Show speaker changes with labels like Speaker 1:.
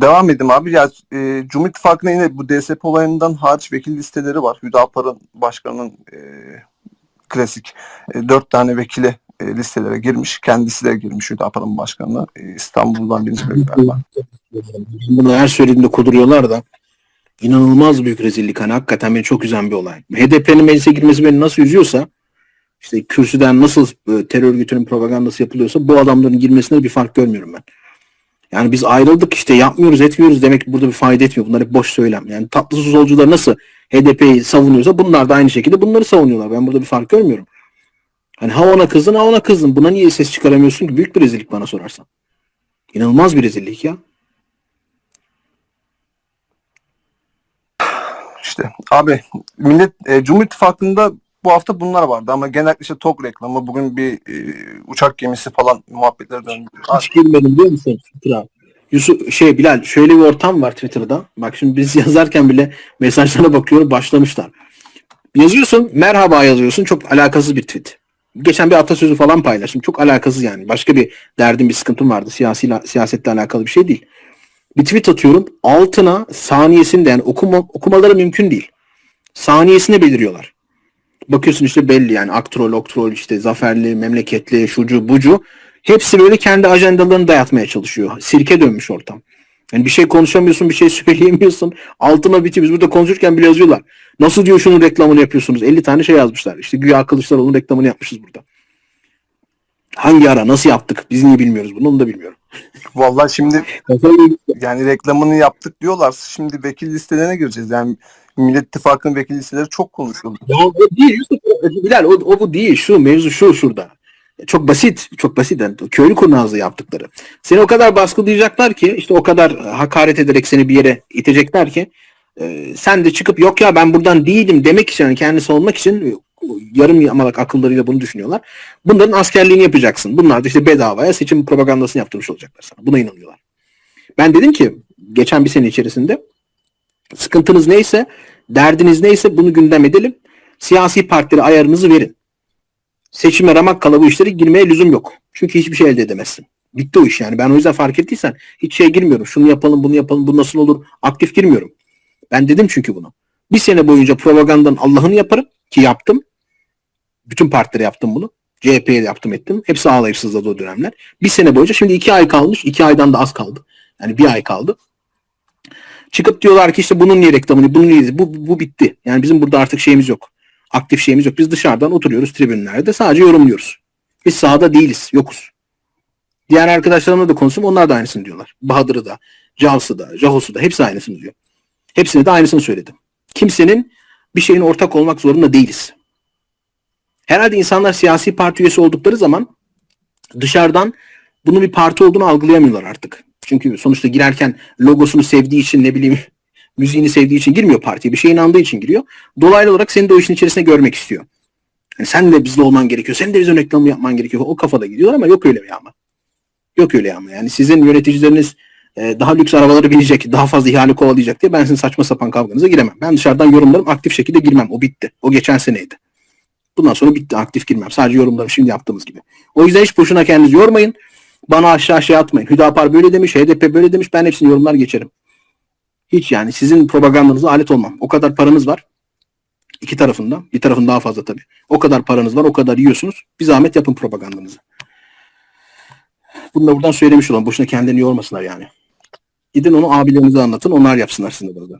Speaker 1: devam edeyim abi. Ya e, Cumhur İttifakı'nda yine bu DSP olayından hariç vekil listeleri var. Hüdapar'ın başkanının e, klasik e, dört tane vekili e, listelere girmiş. Kendisi de girmiş Hüdapar'ın başkanına. E, İstanbul'dan birinci vekil.
Speaker 2: Bunu her söylediğinde kuduruyorlar da inanılmaz büyük rezillik. Hani hakikaten beni çok üzen bir olay. HDP'nin meclise girmesi beni nasıl üzüyorsa işte kürsüden nasıl terör örgütünün propagandası yapılıyorsa bu adamların girmesine bir fark görmüyorum ben. Yani biz ayrıldık işte yapmıyoruz etmiyoruz demek burada bir fayda etmiyor. Bunlar hep boş söylem. Yani tatlı su solcular nasıl HDP'yi savunuyorsa bunlar da aynı şekilde bunları savunuyorlar. Ben burada bir fark görmüyorum. Hani ha ona kızdın ha ona kızdın. Buna niye ses çıkaramıyorsun ki? Büyük bir rezillik bana sorarsan. İnanılmaz bir rezillik ya.
Speaker 1: İşte abi millet e, Cumhur İttifakı'nda bu hafta bunlar vardı ama genellikle işte TOG reklamı bugün bir e, uçak gemisi falan muhabbetleri döndü.
Speaker 2: Hiç girmedim biliyor musun Twitter'a? Yusuf şey Bilal şöyle bir ortam var Twitter'da. Bak şimdi biz yazarken bile mesajlara bakıyorum başlamışlar. Yazıyorsun merhaba yazıyorsun çok alakasız bir tweet. Geçen bir atasözü falan paylaştım. Çok alakasız yani. Başka bir derdim bir sıkıntım vardı. Siyasi siyasetle alakalı bir şey değil. Bir tweet atıyorum. Altına saniyesinde yani okuma, okumaları mümkün değil. Saniyesine beliriyorlar. Bakıyorsun işte belli yani aktrol, oktrol işte zaferli, memleketli, şucu, bucu. Hepsi böyle kendi ajandalarını dayatmaya çalışıyor. Sirke dönmüş ortam. Yani bir şey konuşamıyorsun, bir şey söyleyemiyorsun. Altına biti biz burada konuşurken bile yazıyorlar. Nasıl diyor şunun reklamını yapıyorsunuz? 50 tane şey yazmışlar. İşte güya Kılıçdaroğlu'nun reklamını yapmışız burada. Hangi ara, nasıl yaptık? Biz niye bilmiyoruz bunu, onu da bilmiyorum.
Speaker 1: Vallahi şimdi yani reklamını yaptık diyorlar. Şimdi vekil listelerine gireceğiz. Yani Millet İttifakı'nın vekil çok konuşuldu.
Speaker 2: Ya o değil Yusuf. Bilal o, o bu değil. Şu mevzu şu şurada. Çok basit. Çok basit. Yani köylü kurnazlığı yaptıkları. Seni o kadar baskılayacaklar ki işte o kadar hakaret ederek seni bir yere itecekler ki e, sen de çıkıp yok ya ben buradan değilim demek için yani kendisi olmak için e, yarım yamalak akıllarıyla bunu düşünüyorlar. Bunların askerliğini yapacaksın. Bunlar da işte bedavaya seçim propagandasını yaptırmış olacaklar sana. Buna inanıyorlar. Ben dedim ki geçen bir sene içerisinde sıkıntınız neyse, derdiniz neyse bunu gündem edelim. Siyasi partilere ayarınızı verin. Seçime ramak kala bu işlere girmeye lüzum yok. Çünkü hiçbir şey elde edemezsin. Bitti o iş yani. Ben o yüzden fark ettiysen hiç şey girmiyorum. Şunu yapalım, bunu yapalım, bu nasıl olur? Aktif girmiyorum. Ben dedim çünkü bunu. Bir sene boyunca propagandanın Allah'ını yaparım ki yaptım. Bütün partilere yaptım bunu. CHP'ye de yaptım ettim. Hepsi ağlayıp sızladı o dönemler. Bir sene boyunca şimdi iki ay kalmış. iki aydan da az kaldı. Yani bir ay kaldı. Çıkıp diyorlar ki işte bunun niye reklamını, bunun niye bu, bu bitti. Yani bizim burada artık şeyimiz yok. Aktif şeyimiz yok. Biz dışarıdan oturuyoruz tribünlerde sadece yorumluyoruz. Biz sahada değiliz, yokuz. Diğer arkadaşlarımla da konuştum onlar da aynısını diyorlar. Bahadır'ı da, Cavs'ı da, Jahos'u da hepsi aynısını diyor. Hepsine de aynısını söyledim. Kimsenin bir şeyin ortak olmak zorunda değiliz. Herhalde insanlar siyasi parti üyesi oldukları zaman dışarıdan bunu bir parti olduğunu algılayamıyorlar artık. Çünkü sonuçta girerken logosunu sevdiği için ne bileyim müziğini sevdiği için girmiyor partiye. Bir şeye inandığı için giriyor. Dolaylı olarak seni de o işin içerisine görmek istiyor. Yani sen de bizde olman gerekiyor. Sen de bizim reklamı yapman gerekiyor. O kafada gidiyorlar ama yok öyle ama. Yok öyle ama. Yani sizin yöneticileriniz e, daha lüks arabaları binecek, daha fazla ihale kovalayacak diye ben sizin saçma sapan kavganıza giremem. Ben dışarıdan yorumlarım aktif şekilde girmem. O bitti. O geçen seneydi. Bundan sonra bitti. Aktif girmem. Sadece yorumlarım şimdi yaptığımız gibi. O yüzden hiç boşuna kendinizi yormayın. Bana aşağı aşağı atmayın. Hüdapar böyle demiş, HDP böyle demiş. Ben hepsini yorumlar geçerim. Hiç yani sizin propagandanıza alet olmam. O kadar paranız var. İki tarafında. Bir tarafın daha fazla tabii. O kadar paranız var. O kadar yiyorsunuz. Bir zahmet yapın propagandanızı. Bunu da buradan söylemiş olan. Boşuna kendilerini yormasınlar yani. Gidin onu abilerinize anlatın. Onlar yapsınlar sizin de.